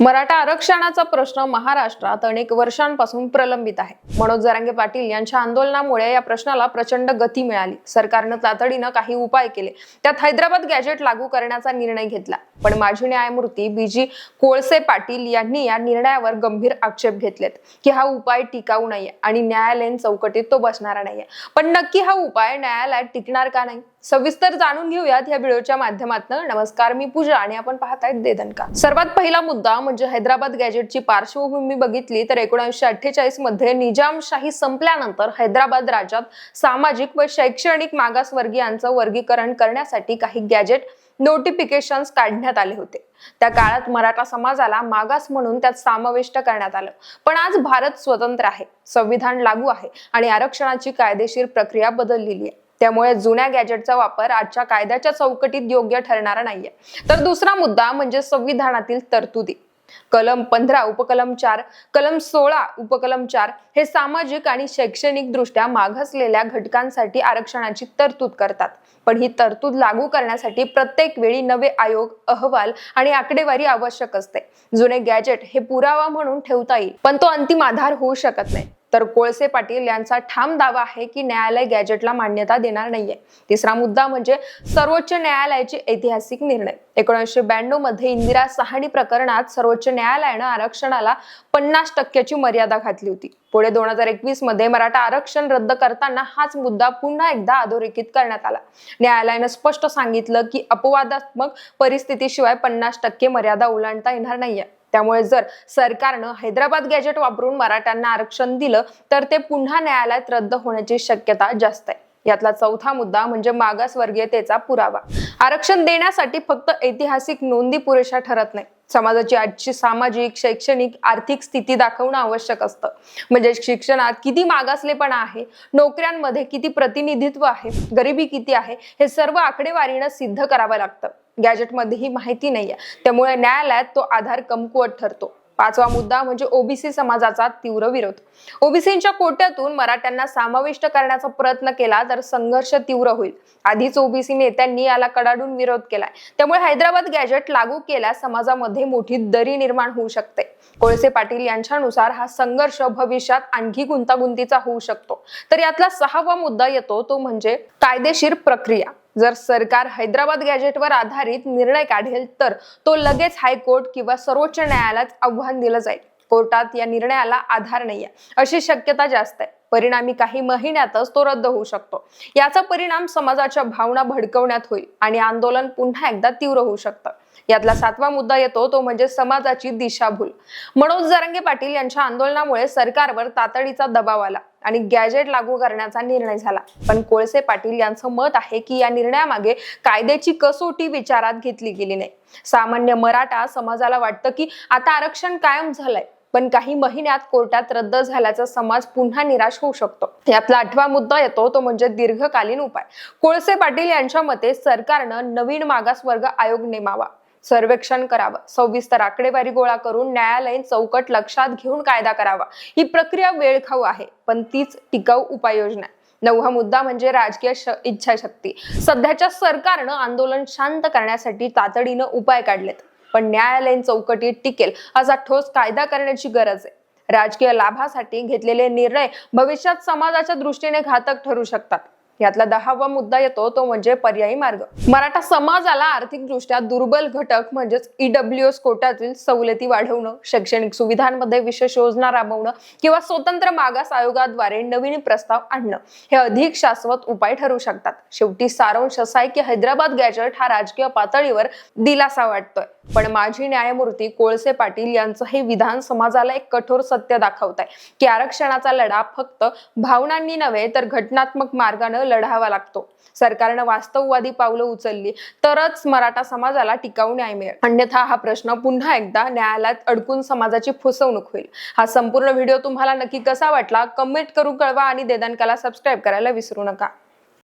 मराठा आरक्षणाचा प्रश्न महाराष्ट्रात अनेक वर्षांपासून प्रलंबित आहे. मनोज जरांगे पाटील यांच्या आंदोलनामुळे या प्रश्नाला प्रचंड गती मिळाली. सरकारनं तातडीनं काही उपाय केले. त्यात हैदराबाद गॅजेट लागू करण्याचा निर्णय घेतला. पण माजी न्यायमूर्ती बी जी कोळसे पाटील यांनी या निर्णयावर गंभीर आक्षेप घेतलेत की हा उपाय टिकाऊ नाहीये आणि न्यायालयीन चौकटीत तो बसणारा नाहीये. पण नक्की हा उपाय न्यायालयात टिकणार का नाही? सविस्तर जाणून घेऊयात या व्हिडिओच्या माध्यमातून. नमस्कार मी पूजा आणि आपण पाहतायत देदनका सर्वात पहिला मुद्दा म्हणजे हैदराबाद गॅजेटची पार्श्वभूमी बघितली तर एकोणीसशे अठ्ठेचाळीसमध्ये निजामशाही संपल्यानंतर हैदराबाद राज्यात सामाजिक व शैक्षणिक मागासवर्गीयांचं वर्गीकरण करण्यासाठी काही गॅजेट नोटिफिकेशन्स काढण्यात आले होते. त्या काळात मराठा समाजाला मागास म्हणून त्यात समाविष्ट करण्यात आलं. पण आज भारत स्वतंत्र आहे संविधान लागू आहे आणि आरक्षणाची कायदेशीर प्रक्रिया बदललेली आहे. त्यामुळे जुन्या गॅजेटचा वापर आजच्या कायद्याच्या चौकटीत योग्य ठरणारा नाहीये. तर दुसरा मुद्दा म्हणजे संविधानातील तरतुदी. कलम पंधरा उपकलम चार कलम सोळा उपकलम चार हे सामाजिक आणि शैक्षणिक दृष्ट्या मागासलेल्या घटकांसाठी आरक्षणाची तरतूद करतात. पण ही तरतूद लागू करण्यासाठी प्रत्येक वेळी नवे आयोग अहवाल आणि आकडेवारी आवश्यक असते. जुने गॅजेट हे पुरावा म्हणून ठेवता येईल पण तो अंतिम आधार होऊ शकत नाही. तर कोळसे पाटील यांचा ठाम दावा आहे की न्यायालय गॅजेटला मान्यता देणार नाहीये. तिसरा मुद्दा म्हणजे सर्वोच्च न्यायालयाचे ऐतिहासिक निर्णय. एकोणीसशे ब्याण्णवमध्ये इंदिरा सहाणी प्रकरणात सर्वोच्च न्यायालयानं आरक्षणाला पन्नास टक्क्याची मर्यादा घातली होती. पुढे दोन हजार एकवीसमध्ये मराठा आरक्षण रद्द करताना हाच मुद्दा पुन्हा एकदा अधोरेखित करण्यात आला. न्यायालयानं स्पष्ट सांगितलं की अपवादात्मक परिस्थितीशिवाय पन्नास टक्के मर्यादा ओलांडता येणार नाहीये. त्यामुळे जर सरकारनं हैदराबाद गॅजेट वापरून मराठ्यांना आरक्षण दिलं तर ते पुन्हा न्यायालयात रद्द होण्याची शक्यता जास्त आहे. यातला चौथा मुद्दा म्हणजे मागासवर्गीयतेचा पुरावा. आरक्षण देण्यासाठी फक्त ऐतिहासिक नोंदी पुरेशा ठरत नाही समाजाची आजची सामाजिक शैक्षणिक आर्थिक स्थिती दाखवणं आवश्यक असतं. म्हणजे शिक्षणात किती मागासलेपणा आहे नोकऱ्यांमध्ये किती प्रतिनिधित्व आहे गरिबी किती आहे हे सर्व आकडेवारीनं सिद्ध करावं लागतं. गॅजेटमध्ये ही माहिती नाहीये. त्यामुळे न्यायालयात तो आधार कमकुवत ठरतो. पाचवा मुद्दा म्हणजे ओबीसी समाजाचा तीव्र विरोध. ओबीसीच्या कोट्यातून मराठ्यांना समाविष्ट करण्याचा प्रयत्न केला तर संघर्ष तीव्र होईल. आधीच ओबीसी नेत्यांनी याला कडाडून विरोध केलाय. त्यामुळे हैदराबाद गॅजेट लागू केल्यास समाजामध्ये मोठी दरी निर्माण होऊ शकते. कोळसे पाटील यांच्यानुसार हा संघर्ष भविष्यात आणखी गुंतागुंतीचा होऊ शकतो. तर यातला सहावा मुद्दा येतो तो म्हणजे कायदेशीर प्रक्रिया. जर सरकार हैदराबाद गॅजेटवर आधारित निर्णय काढेल तर तो लगेच हायकोर्ट किंवा सर्वोच्च न्यायालयात आव्हान दिलं जाईल. कोर्टात या निर्णयाला आधार नाहीये. अशी शक्यता जास्त आहे. परिणामी काही महिन्यातच तो रद्द होऊ शकतो. याचा परिणाम समाजाच्या भावना भडकवण्यात होईल आणि आंदोलन पुन्हा एकदा तीव्र होऊ शकतं. यातला सातवा मुद्दा येतो तो म्हणजे समाजाची दिशाभूल. मनोज जरांगे पाटील यांच्या आंदोलनामुळे सरकारवर तातडीचा दबाव आला आणि गॅजेट लागू करण्याचा निर्णय झाला. पण कोळसे पाटील यांचं मत आहे की या निर्णयामागे कायद्याची कसोटी विचारात घेतली गेली नाही. सामान्य मराठा समाजाला वाटतं की आता आरक्षण कायम झालंय. पण काही महिन्यात कोर्टात रद्द झाल्याचा समाज पुन्हा निराश होऊ शकतो. यातला आठवा मुद्दा येतो तो म्हणजे दीर्घकालीन उपाय. कोळसे पाटील यांच्या मते सरकारनं नवीन मागासवर्ग आयोग नेमावा. सर्वेक्षण करावं. सविस्तर आकडेवारी गोळा करून न्यायालयीन चौकट लक्षात घेऊन कायदा करावा. ही प्रक्रिया वेळखाऊ आहे पण तीच टिकाऊ उपाययोजना आहे. नववा मुद्दा म्हणजे राजकीय इच्छाशक्ती. सध्याच्या सरकारनं आंदोलन शांत करण्यासाठी तातडीनं उपाय काढलेत. पण न्यायालयीन चौकटीत टिकेल असा ठोस कायदा करण्याची गरज आहे. राजकीय लाभासाठी घेतलेले निर्णय भविष्यात समाजाच्या दृष्टीने घातक ठरू शकतात. यातला दहावा मुद्दा येतो तो म्हणजे पर्यायी मार्ग. मराठा समाजाला आर्थिकदृष्ट्या दुर्बल घटक म्हणजेच ईडब्ल्यू एस कोट्यातील सवलती वाढवणं शैक्षणिक सुविधांमध्ये विशेष योजना राबवणं किंवा स्वतंत्र मागास आयोगाद्वारे नवीन प्रस्ताव आणणं हे अधिक शाश्वत उपाय ठरू शकतात. शेवटी सारांश असा आहे की हैदराबाद गॅजेट हा राजकीय पातळीवर दिलासा वाटतोय. पण माजी न्यायमूर्ती कोळसे पाटील यांचं हे विधान समाजाला एक कठोर सत्य दाखवत आहे की आरक्षणाचा लढा फक्त भावनांनी नव्हे तर घटनात्मक मार्गानं लढावा लागतो. सरकारनं वास्तववादी पावलं उचलली तरच मराठा समाजाला टिकाऊ न्याय मिळेल. अन्यथा हा प्रश्न पुन्हा एकदा न्यायालयात अडकून समाजाची फसवणूक होईल. हा संपूर्ण व्हिडिओ तुम्हाला नक्की कसा वाटला? कमेंट करून कळवा आणि देदानकाला सबस्क्राईब करायला विसरू नका.